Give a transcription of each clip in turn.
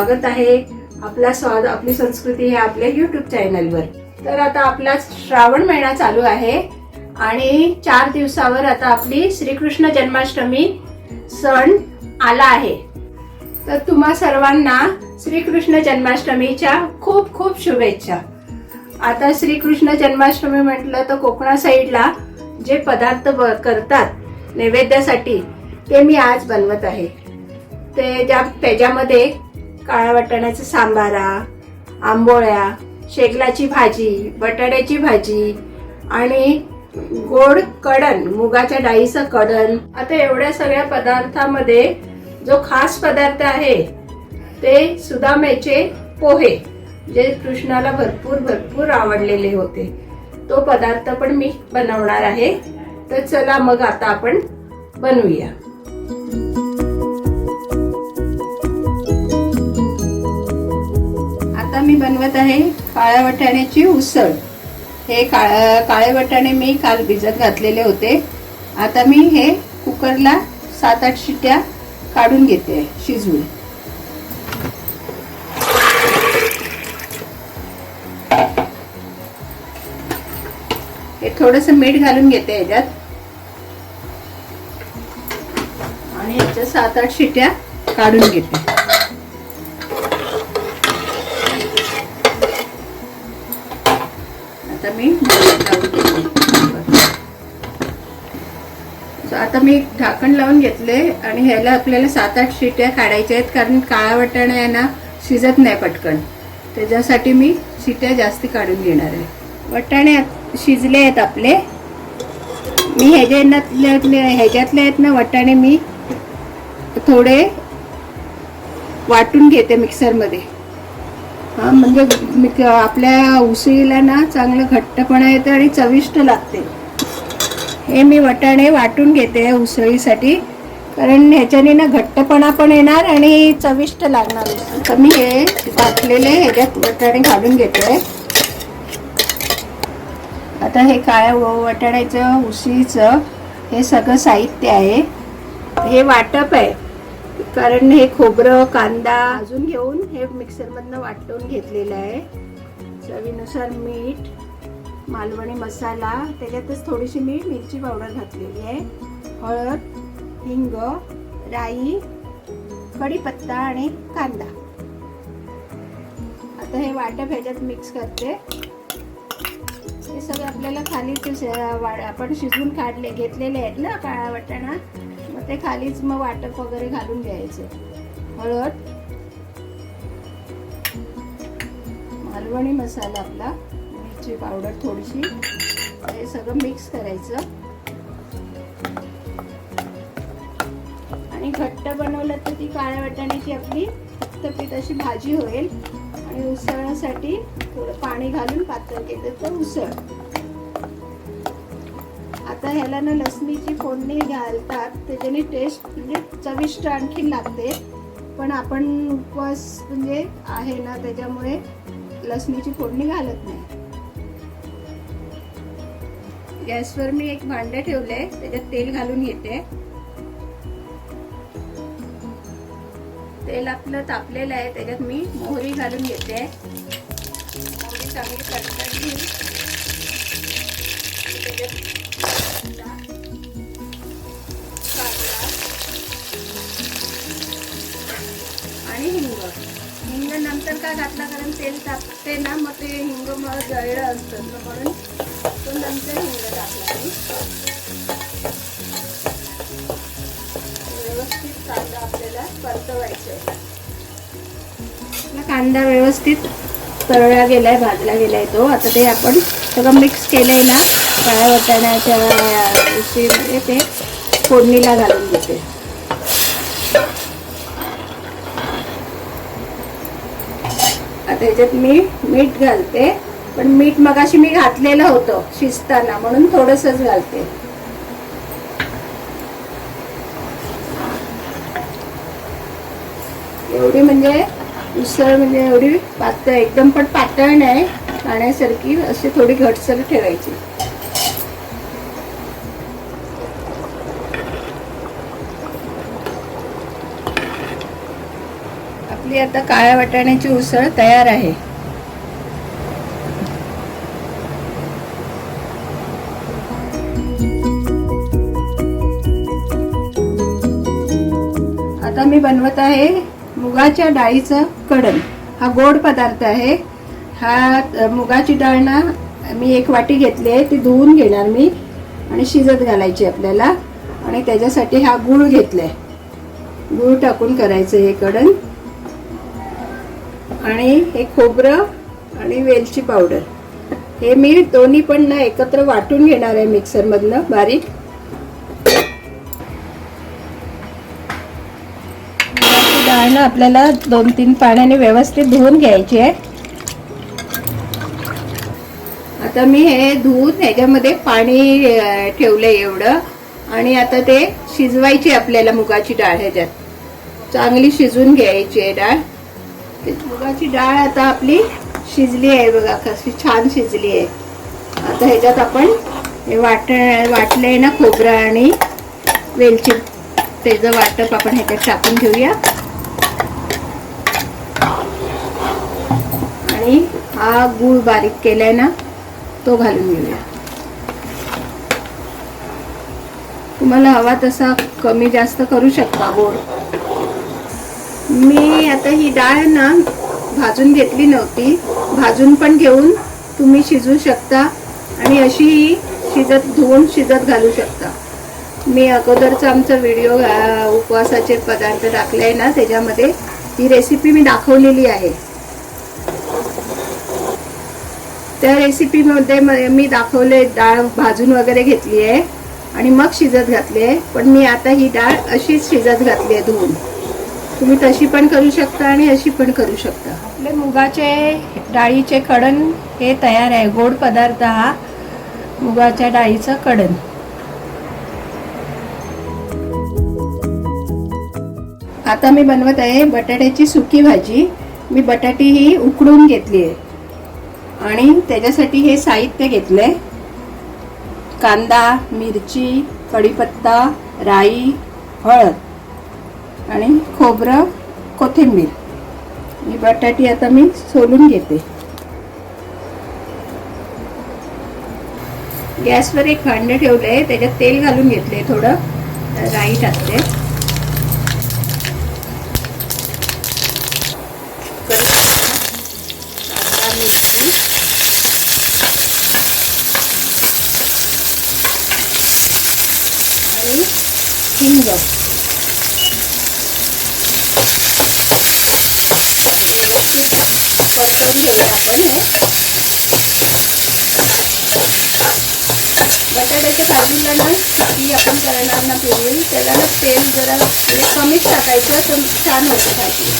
स्वागत आहे आपला स्वाद आपली संस्कृती हे आपल्या युट्यूब चॅनलवर तर आता आपला श्रावण महिना चालू आहे आणि चार दिवसावर आता आपली श्रीकृष्ण जन्माष्टमी सण आला आहे. तर तुम्हा सर्वांना श्रीकृष्ण जन्माष्टमीच्या खूप खूप शुभेच्छा. आता श्रीकृष्ण जन्माष्टमी म्हटलं तर कोकणा साईडला जे पदार्थ करतात नैवेद्यासाठी ते मी आज बनवत आहे. ते ज्या त्याच्यामध्ये काळ्या वाटाण्याचा सांबारा आंबोळ्या शेगलाची भाजी बटाट्याची भाजी आणि गोड कडण मुगाच्या डाळीचं कडण आता एवढ्या सगळ्या पदार्थामध्ये जो खास पदार्थ आहे ते सुदामेचे पोहे जे कृष्णाला भरपूर भरपूर आवडलेले होते. तो पदार्थ पण मी बनवणार आहे. तर चला मग आता आपण बनवूया. बनवत आहे काळ्या वाटाण्याची उसळ. हे काळ काळे वाटाणे मी काल भिजत घातलेले होते. आता मी हे कुकरला सात आठ शिट्या काढून घेते शिजवून. हे थोडस मीठ घालून घेते याच्यात. आणि याच्या सात आठ शिट्या काढून घेते. आता मी आता मी झाकण लावून घेतले आणि ह्याला आपल्याला सात आठ शिट्या काढायच्या आहेत कारण काळा वाटाणा आहे ना शिजत नाही पटकन. त्याच्यासाठी मी शिट्या जास्त काढून घेणार आहे. वाटाणे शिजले आहेत आपले. मी ह्याच्यातले ह्याच्यातले आहेत ना वाटाणे मी थोडे वाटून घेते मिक्सरमध्ये हा म्हणजे आपल्या उसळीला ना चांगलं घट्टपणा येतं आणि चविष्ट लागते. हे मी वटाणे वाटून घेते उसळीसाठी. कारण ह्याच्याने ना घट्टपणा पण येणार आणि चविष्ट लागणार. तर मी हे वाटलेले ह्याच्यात वटाणे घालून घेते. आता हे काळ्या वटाण्याचं वाटाण्याचं उसळीचं हे सगळं साहित्य आहे. हे वाटप आहे. कारण हे खोबरं कांदा अजून घेऊन हे मिक्सरमधनं वाटून घेतलेलं आहे. चवीनुसार मीठ मालवणी मसाला त्याच्यातच थोडीशी मी मिरची पावडर घातलेली आहे. हळद हिंग राई कढीपत्ता आणि कांदा. आता हे वाटप ह्याच्यात मिक्स करते. हे सगळं आपल्याला खालीच वा- आपण शिजवून काढले घेतलेले आहेत ना काळा वाटाणा? ते खालीच मग वाटप वगैरे घालून घ्यायचे. हळद मालवणी मसाला आपला मिरची पावडर थोडीशी हे सगळं मिक्स करायचं. आणि घट्ट बनवलं तर ती काळ्या वाटाण्याची आपली फक्त अशी भाजी होईल. आणि उसळण्यासाठी थोडं पाणी घालून पातळ केलं तर उसळ. आता ह्याला ना लसणीची फोडणी घालतात त्याच्याने टेस्ट म्हणजे चविष्ट आणखी लागते. पण आपण उपवास म्हणजे आहे ना त्याच्यामुळे लसणीची फोडणी घालत नाही. गॅसवर मी एक भांडे ठेवले त्याच्यात तेल घालून घेते. तेल आपलं तापलेलं आहे त्याच्यात मी मोहरी घालून घेते. मोहरी चांगली कडकडली नंतर का घातला? कारण तेल तापते ना मग ते हिंग मग जळलं असतं. मग म्हणून तो नंतर हिंग टाकला मी व्यवस्थित कांदा आपल्याला परतवायचा कांदा व्यवस्थित तळला गेलाय भाजला गेलाय तो. आता ते आपण सगळं मिक्स केलंय ना काळ्या वाटाण्याच्या उसळीमध्ये ते फोडणीला घालून घेते आता मी मीठ घालते. पण मीठ मगाशी मी घातलेलं होतं शिजताना म्हणून थोडंसंच घालते. एवढी म्हणजे उसळ म्हणजे एवढी पातळ एकदम पण पातळ नाही खाण्यासारखी अशी थोडी घटसर ठेवायची आपली आता काळ्या वाटाण्याची उसळ तयार आहे. आता मी बनवत आहे मुगाच्या डाळीचं कडण हा गोड पदार्थ आहे. हा मुगाची डाळ ना मी एक वाटी घेतली आहे ती धुवून घेणार मी आणि शिजत घालायची आपल्याला. आणि त्याच्यासाठी हा गूळ घेतलाय. गूळ टाकून करायचं हे कडण आणि हे खोबरं आणि वेलची पावडर. हे मी दोन्ही पण ना एकत्र वाटून घेणार आहे मिक्सरमधनं बारीक. डाळ ना आपल्याला दोन तीन पाण्याने व्यवस्थित धुवून घ्यायची आहे. आता मी हे धुवून ह्याच्यामध्ये पाणी ठेवलंय एवढं. आणि आता ते शिजवायची आपल्याला मुगाची डाळ ह्याच्यात. चांगली शिजून घ्यायची आहे डाळ. ते मुगाची डाळ आता आपली शिजली आहे बघा कशी छान शिजली आहे. आता ह्याच्यात आपण हे वाट वाटलंय ना खोबरं आणि वेलची त्याचं वाटप आपण ह्याच्यात टाकून घेऊया. आणि हा गूळ बारीक केलाय ना तो घालून घेऊया. तुम्हाला हवा तसा कमी जास्त करू शकता गोड. मी आता ही डाळ ना भाजून घेतली नव्हती. भाजून पण घेऊन तुम्ही शिजू शकता आणि अशीही शिजत धुवून शिजत घालू शकता. मी अगोदरचा आमचा व्हिडिओ उपवासाचे पदार्थ टाकले आहे ना त्याच्यामध्ये ही रेसिपी मी दाखवलेली आहे. त्या रेसिपीमध्ये मी दाखवले डाळ भाजून वगैरे घेतली आहे आणि मग शिजत घातली आहे. पण मी आता ही डाळ अशीच शिजत घातली आहे धुवून. तुम्ही तशी पण करू शकता आणि अशी पण करू शकता. आपले मुगाचे डाळीचे कडण हे तयार आहे. गोड पदार्थ हा मुगाच्या डाळीचं कडण आता मी बनवत आहे बटाट्याची सुकी भाजी. मी बटाटी ही उकडून घेतली आहे. आणि त्याच्यासाठी हे साहित्य घेतलंय. कांदा मिरची कढीपत्ता राई हळद. आणि खोबरं कोथिंबीर. ही बटाटी आता मी सोलून घेते. गॅसवर एक भांडं ठेवलंय त्याच्यात तेल घालून घेतले थोडं. राई टाकते. मिरची आणि हिंग व्यवस्थित परतून घेऊया आपण हे बटाट्याच्या भाजीला ना ती आपण करणार ना पूर्वी त्याला ना तेल जरा कमीच टाकायचं तर छान होतं भाजी.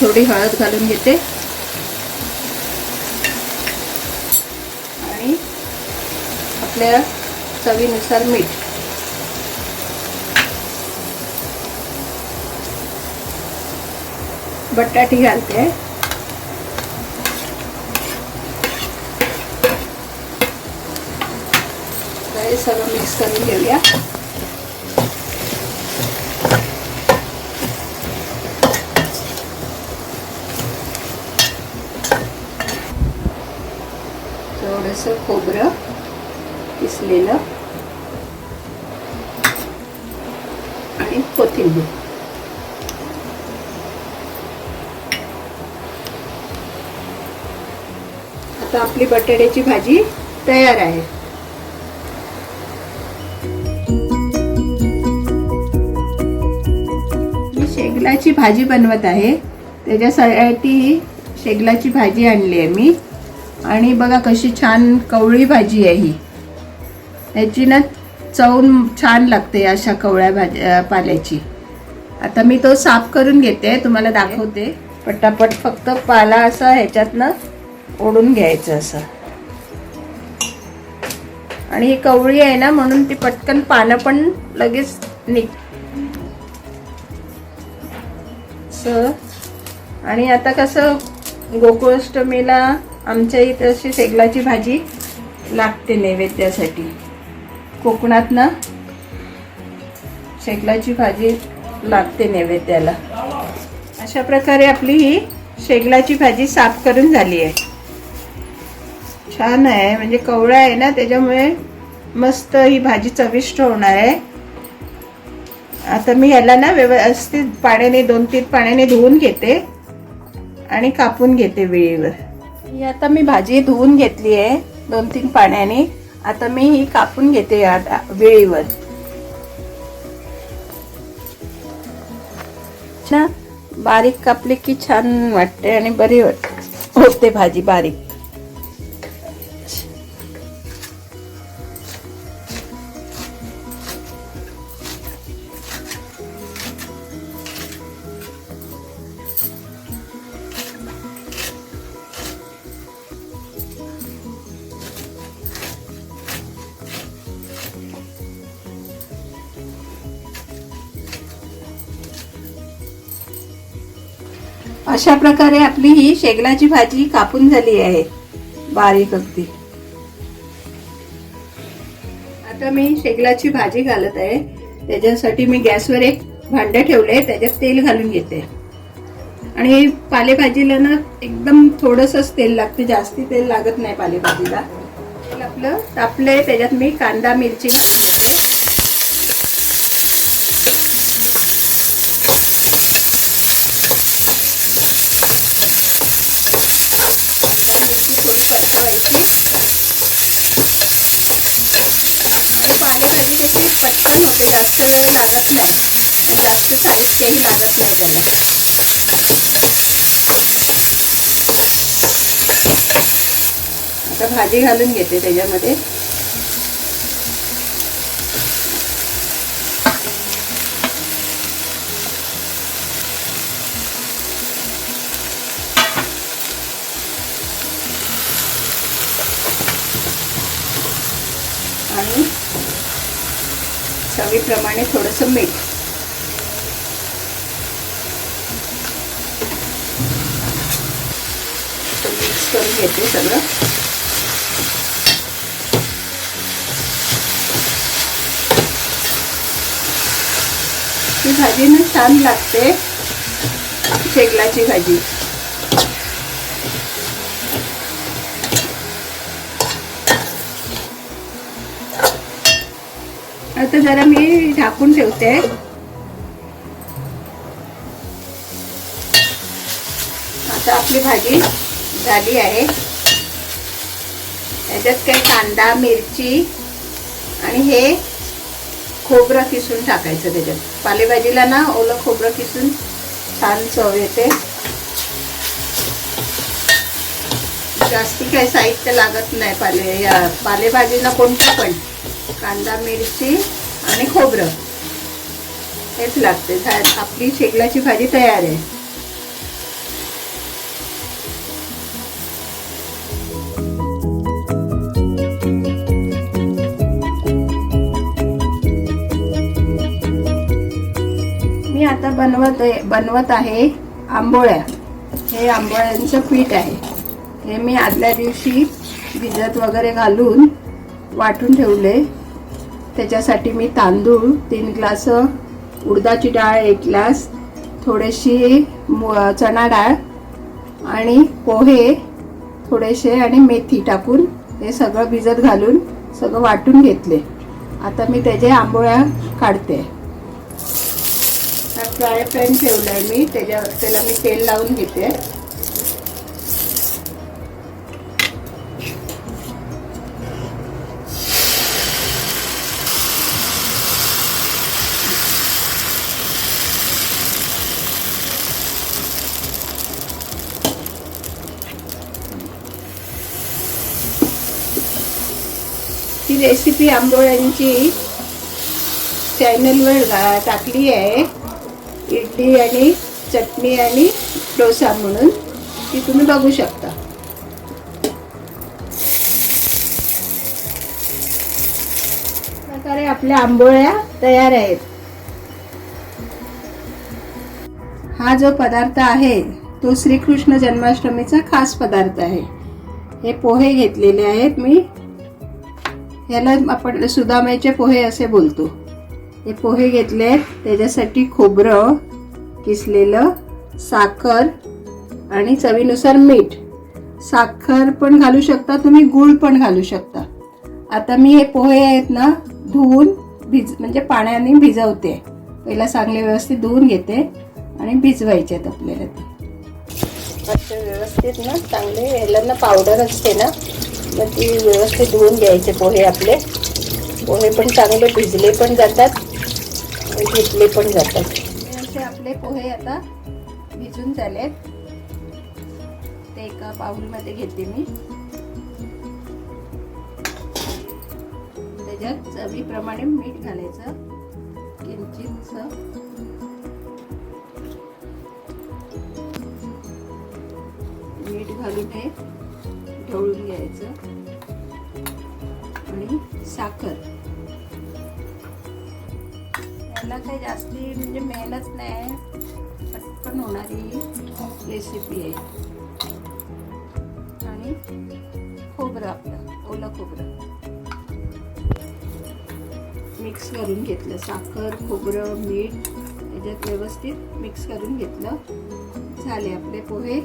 थोडी हळद घालून घेते. आणि आपल्या चवीनुसार मीठ. बटाटे घालते. तर हे सगळं मिक्स करून घेऊया. थोडंसं खोबरं किसलेलं. आणि कोथिंबीर. आता आपली बटाट्याची भाजी तयार आहे. मी शेगलाची भाजी बनवत आहे. त्याच्यासाठी शेगलाची भाजी आणली आहे मी. आणि बघा कशी छान कवळी भाजी आहे ही. याची ना चव छान लागते अशा कवळ्या भाज्या पाल्याची. आता मी तो साफ करून घेते तुम्हाला दाखवते. पटापट फक्त पाला असा ह्याच्यातनं ओढून घ्यायचं असं. आणि ही कवळी आहे ना म्हणून ती पटकन पानं पण लगेच निघ. आणि आता कसं गोकुळाष्टमीला आमच्या इथं अशी शेगलाची भाजी लागते नैवेद्यासाठी. कोकणात ना शेगलाची भाजी लागते नैवेद्याला. अशा प्रकारे आपली ही शेगलाची भाजी साफ करून झाली आहे. छान आहे. म्हणजे कवळा आहे ना त्याच्यामुळे मस्त ही भाजी चविष्ट होणार आहे. आता मी याला ना व्यवस्थित पाण्याने दोन तीन पाण्याने धुवून घेते आणि कापून घेते वेळेवर. ही आता मी भाजी धुवून घेतली आहे दोन तीन पाण्याने. आता मी ही कापून घेते आता वेळेवर. ना बारीक कापली की छान वाटते आणि बरी वाटते होते भाजी बारीक. अशा प्रकारे आपली ही शेगलाची भाजी कापून झाली आहे. बारीक अगदी. आता मी शेगलाची भाजी घालत आहे. त्याच्यासाठी मी गॅसवर एक भांडं ठेवलंय. त्याच्यात तेल घालून घेते. आणि पालेभाजीला ना एकदम थोडंसंच तेल लागते. जास्ती तेल लागत नाही पालेभाजीला. तेल आपलं तापलंय. त्याच्यात मी कांदा मिरची घालून मिरची थोडी परतवायची आणि पालेभाजी पटकन होते जास्त वेळ लागत नाही. आणि जास्त साहित्यही लागत नाही त्याला. आता भाजी घालून घेते त्याच्यामध्ये. चवीप्रमाणे थोडंसं मीठ. मिक्स करून घेते सगळं. ही भाजी ना छान लागते. शेगलाची भाजी. आता जरा मी झाकून ठेवते. आता आपली भाजी झाली आहे. याच्यात काही कांदा मिरची आणि हे खोबरं किसून टाकायचं त्याच्यात. पालेभाजीला ना ओलं खोबरं किसून छान चव येते. जास्ती काही साहित्य लागत नाही पाले या पालेभाजीला कोणतं पण. कांदा मिरची आणि खोबरं. हेच लागते. आपली शेगलाची भाजी तयार आहे. मी आता बनवत आहे बनवत आहे आंबोळ्या. हे आंबोळ्यांचं पीठ आहे. हे मी आदल्या दिवशी भिजत वगैरे घालून वाटून ठेवले. त्याच्यासाठी मी तांदूळ तीन ग्लास उडदाची डाळ एक ग्लास थोडीशी मु- चणा डाळ आणि पोहे थोडेसे आणि मेथी टाकून हे सगळं भिजत घालून सगळं वाटून घेतले. आता मी त्याचे आंबोळ्या काढते. फ्राय पॅन आहे मी त्याच्या त्याला मी तेल लावून घेते. रेसिपी आंबोळ्यांची चॅनलवर टाकली आहे. इडली आणि चटणी आणि डोसा म्हणून. ती तुम्ही बघू शकता. प्रकारे आपल्या आंबोळ्या तयार आहेत. हा जो पदार्थ आहे तो श्रीकृष्ण जन्माष्टमीचा खास पदार्थ आहे. हे पोहे घेतलेले आहेत मी. याला आपण सुदाम्याचे पोहे असे बोलतो. हे पोहे घेतले त्याच्यासाठी खोबरं किसलेलं साखर आणि चवीनुसार मीठ. साखर पण घालू शकता तुम्ही गूळ पण घालू शकता. आता मी हे पोहे आहेत ना धुवून भिज म्हणजे पाण्याने भिजवते. पहिला चांगले व्यवस्थित धुवून घेते आणि भिजवायचे आहेत आपल्याला ते. असे व्यवस्थित ना चांगले याला ना पावडर असते ना मग ती व्यवस्थित धुवून घ्यायचे पोहे आपले. पोहे पण चांगले भिजले पण जातात घेतले पण जातात. असे आपले पोहे आता भिजून झालेत. ते एका बाउलमध्ये घेते मी. त्याच्यात चवीप्रमाणे मीठ घालायचं. किंचितच. मीठ घालून हे ढवळून घ्यायचं. आणि साखर. याला काही जास्ती म्हणजे मेहनत नाही. पटकन होणारी रेसिपी आहे. आणि खोबरं आपलं ओलं खोबरं. मिक्स करून घेतलं. साखर खोबरं मीठ याच्यात व्यवस्थित मिक्स करून घेतलं. झाले आपले पोहे.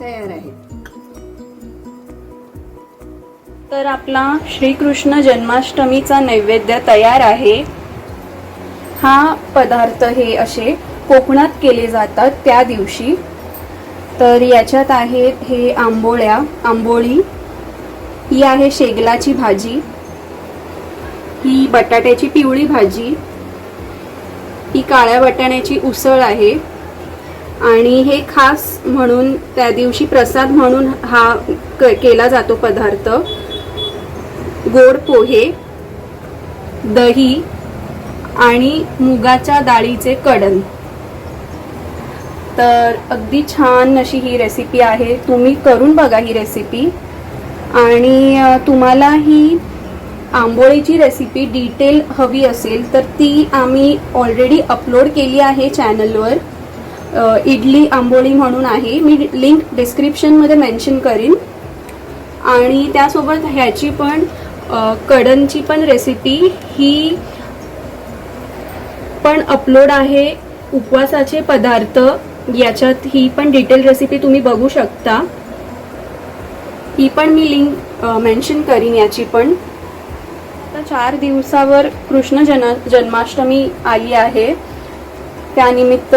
तयार आहेत. तर आपला श्रीकृष्ण जन्माष्टमीचा नैवेद्य तयार आहे. हा पदार्थ हे असे कोकणात केले जातात त्या दिवशी. तर याच्यात आहेत हे आंबोळ्या आंबोळी ही आहे शेगलाची भाजी ही बटाट्याची पिवळी भाजी ही काळ्या वाटाण्याची उसळ आहे. आणि हे खास म्हणून त्या दिवशी प्रसाद म्हणून हा क- केला जातो पदार्थ. गोड पोहे दही आणि मुगाच्या डाळीचे कडण तर अगदी छान अशी ही रेसिपी आहे. तुम्ही करून बघा ही रेसिपी आणि तुम्हाला ही आंबोळीची रेसिपी डिटेल हवी असेल तर ती आम्ही ऑलरेडी अपलोड केली आहे चॅनलवर इडली आंबोळी म्हणून आहे. मी लिंक डिस्क्रिप्शनमध्ये मेन्शन करीन. आणि त्यासोबत ह्याची पण कडनची पण रेसिपी ही पण अपलोड आहे. उपवासाचे पदार्थ याच्यात ही पण डिटेल रेसिपी तुम्ही बघू शकता. ही पण मी लिंक मेन्शन करीन याची पण. आता चार दिवसावर कृष्ण जन जन्माष्टमी आली आहे. त्यानिमित्त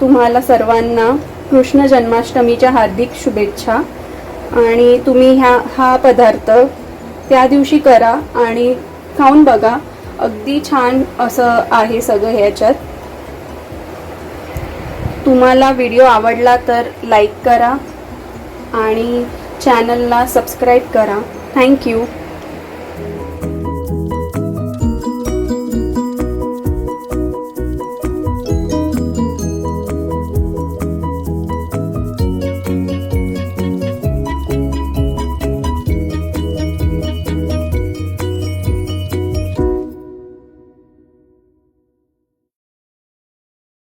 तुम्हाला सर्वांना कृष्ण जन्माष्टमीच्या हार्दिक शुभेच्छा. आणि तुम्ही ह्या हा पदार्थ त्या दिवशी करा आणि खाऊन बघा. अगदी छान असं आहे सगळं ह्याच्यात. तुम्हाला व्हिडिओ आवडला तर लाईक करा आणि चॅनलला सबस्क्राईब करा. थँक्यू